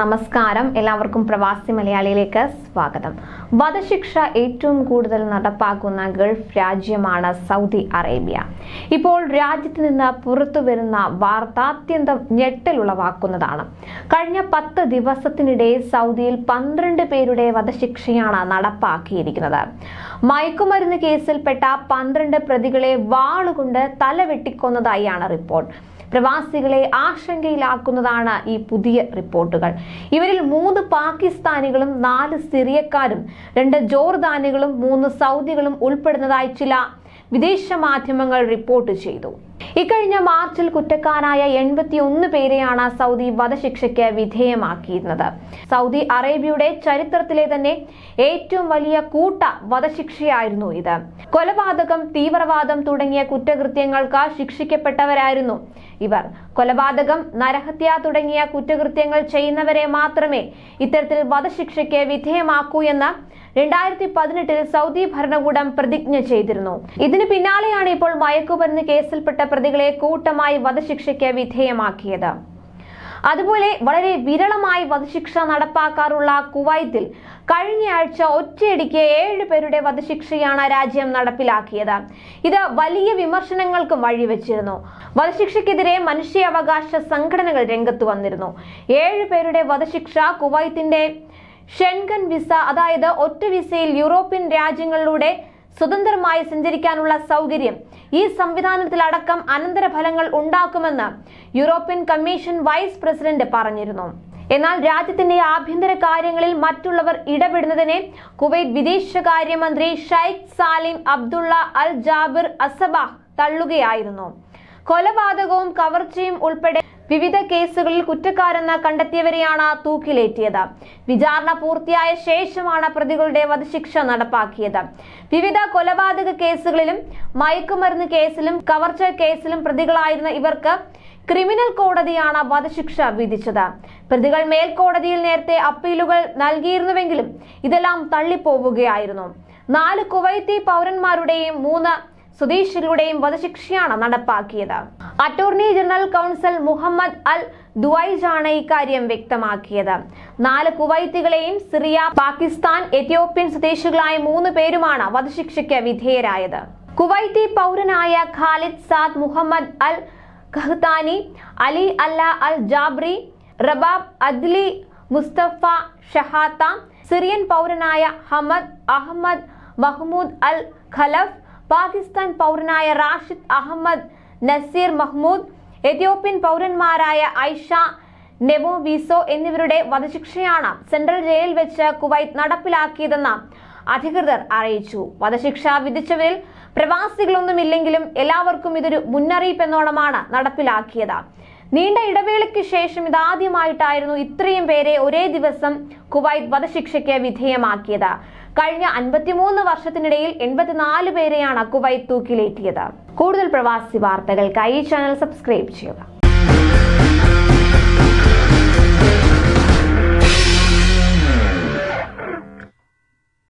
നമസ്കാരം. എല്ലാവർക്കും പ്രവാസി മലയാളിയിലേക്ക് സ്വാഗതം. വധശിക്ഷ ഏറ്റവും കൂടുതൽ നടപ്പാക്കുന്ന ഗൾഫ് രാജ്യമാണ് സൗദി അറേബ്യ. ഇപ്പോൾ രാജ്യത്ത് നിന്ന് പുറത്തു വരുന്ന വാർത്ത അത്യന്തം ഞെട്ടലുളവാക്കുന്നതാണ്. കഴിഞ്ഞ പത്ത് ദിവസത്തിനിടെ സൗദിയിൽ പന്ത്രണ്ട് പേരുടെ വധശിക്ഷയാണ് നടപ്പാക്കിയിരിക്കുന്നത്. മയക്കുമരുന്ന് കേസിൽപ്പെട്ട പന്ത്രണ്ട് പ്രതികളെ വാളുകൊണ്ട് തല വെട്ടിക്കൊന്നതായാണ് റിപ്പോർട്ട്. പ്രവാസികളെ ആശങ്കയിലാക്കുന്നതാണ് ഈ പുതിയ റിപ്പോർട്ടുകൾ. ഇവരിൽ മൂന്ന് പാകിസ്ഥാനികളും നാല് സിറിയക്കാരും രണ്ട് ജോർദാനികളും മൂന്ന് സൗദികളും ഉൾപ്പെടുന്നതായി ചില വിദേശ മാധ്യമങ്ങൾ റിപ്പോർട്ട് ചെയ്തു. ഇക്കഴിഞ്ഞ മാർച്ചിൽ കുറ്റക്കാരായ എൺപത്തി ഒന്ന് പേരെയാണ് സൗദി വധശിക്ഷയ്ക്ക് വിധേയമാക്കിയിരുന്നത്. സൗദി അറേബ്യയുടെ ചരിത്രത്തിലെ തന്നെ ഏറ്റവും വലിയ കൂട്ട വധശിക്ഷയായിരുന്നു ഇത്. കൊലപാതകം തീവ്രവാദം തുടങ്ങിയ കുറ്റകൃത്യങ്ങൾക്ക് ശിക്ഷിക്കപ്പെട്ടവരായിരുന്നു ഇവർ. കൊലപാതകം നരഹത്യ തുടങ്ങിയ കുറ്റകൃത്യങ്ങൾ ചെയ്യുന്നവരെ മാത്രമേ ഇത്തരത്തിൽ വധശിക്ഷയ്ക്ക് വിധേയമാക്കൂ എന്ന് രണ്ടായിരത്തി പതിനെട്ടിൽ സൗദി ഭരണകൂടം പ്രതിജ്ഞ ചെയ്തിരുന്നു. ഇതിന് പിന്നാലെയാണ് ഇപ്പോൾ മയക്കുമരുന്ന് കേസിൽപ്പെട്ട പ്രതികളെ കൂട്ടമായി വധശിക്ഷയ്ക്ക് വിധേയമാക്കിയത്. അതുപോലെ വളരെ വിരളമായി വധശിക്ഷ നടപ്പാക്കാറുള്ള കുവൈത്തിൽ കഴിഞ്ഞയാഴ്ച ഒറ്റയടിക്ക് ഏഴ് പേരുടെ വധശിക്ഷയാണ് രാജ്യം നടപ്പിലാക്കിയത്. ഇത് വലിയ വിമർശനങ്ങൾക്കും വഴിവെച്ചിരുന്നു. വധശിക്ഷയ്ക്കെതിരെ മനുഷ്യാവകാശ സംഘടനകൾ രംഗത്ത് വന്നിരുന്നു. ഏഴ് പേരുടെ വധശിക്ഷ കുവൈത്തിന്റെ ഷെൻഗൻ വിസ അതായത് ഒറ്റ വിസയിൽ യൂറോപ്യൻ രാജ്യങ്ങളിലൂടെ സ്വതന്ത്രമായി സഞ്ചരിക്കാനുള്ള സൗകര്യം. ഈ സംവിധാനത്തിലടക്കം അനന്തരഫലങ്ങൾ ഉണ്ടാക്കുമെന്ന് യൂറോപ്യൻ കമ്മീഷൻ വൈസ് പ്രസിഡന്റ് പറഞ്ഞിരുന്നു. എന്നാൽ രാജ്യത്തിന്റെ ആഭ്യന്തര കാര്യങ്ങളിൽ മറ്റുള്ളവർ ഇടപെടുന്നതിനെ കുവൈറ്റ് വിദേശകാര്യമന്ത്രി Sheikh Salim Abdullah Al Jaber Al Sabah തള്ളുകയായിരുന്നു. കൊലപാതകവും കവർച്ചയും ഉൾപ്പെടെ വിവിധ കേസുകളിൽ കുറ്റക്കാരെന്ന് കണ്ടെത്തിയവരെയാണ് തൂക്കിലേറ്റിയത്. വിചാരണ പൂർത്തിയായ ശേഷമാണ് പ്രതികളുടെ വധശിക്ഷ നടപ്പാക്കിയത്. വിവിധ കൊലപാതക കേസുകളിലും മയക്കുമരുന്ന് കേസിലും കവർച്ച കേസിലും പ്രതികളായിരുന്ന ഇവർക്ക് ക്രിമിനൽ കോടതിയാണ് വധശിക്ഷ വിധിച്ചത്. പ്രതികൾ മേൽക്കോടതിയിൽ നേരത്തെ അപ്പീലുകൾ നൽകിയിരുന്നുവെങ്കിലും ഇതെല്ലാം തള്ളിപ്പോവുകയായിരുന്നു. നാല് കുവൈത്തി പൗരന്മാരുടെയും മൂന്ന് സ്വദേശികളുടെയും വധശിക്ഷയാണ് നടപ്പാക്കിയത്. Attorney general counsel Mohammed Al ദുവൈജാണ് ഇക്കാര്യം വ്യക്തമാക്കിയത്. നാല് കുവൈത്തികളെയും സിറിയ പാകിസ്ഥാൻ എത്യോപ്യൻ സ്വദേശികളായ മൂന്ന് പേരുമാണ് വധശിക്ഷയ്ക്ക് വിധേയരായത്. Kuwaiti പൗരനായ Khalid Saad Muhammad Al Qahtani Ali അല്ല Al Jabri Rabab Adli Mustafa Shahata Syrian പൗരനായ Hamad Ahmed Mahmoud Al Khalaf Pakistan പൗരനായ Rashid Ahmed Nazir Mahmood Ethiopian പൗരന്മാരായ ഐഷ നെബോ വിസോ എന്നിവരുടെ വധശിക്ഷയാണ് സെൻട്രൽ ജയിലിൽ വെച്ച് കുവൈത്ത് നടപ്പിലാക്കിയതെന്ന് അധികൃതർ അറിയിച്ചു. വധശിക്ഷ വിധിച്ചവരിൽ പ്രവാസികളൊന്നുമില്ലെങ്കിലും എല്ലാവർക്കും ഇതൊരു മുന്നറിയിപ്പ് എന്നോണമാണ് നടപ്പിലാക്കിയത്. നീണ്ട ഇടവേളയ്ക്ക് ശേഷം ഇതാദ്യമായിട്ടായിരുന്നു ഇത്രയും പേരെ ഒരേ ദിവസം കുവൈത്ത് വധശിക്ഷയ്ക്ക് വിധേയമാക്കിയത്. കഴിഞ്ഞ അൻപത്തിമൂന്ന് വർഷത്തിനിടയിൽ എൺപത്തിനാല് പേരെയാണ് കുവൈത്ത് തൂക്കിലേറ്റിയത്. കൂടുതൽ പ്രവാസി വാർത്തകൾക്കായി ചാനൽ സബ്സ്ക്രൈബ് ചെയ്യുക.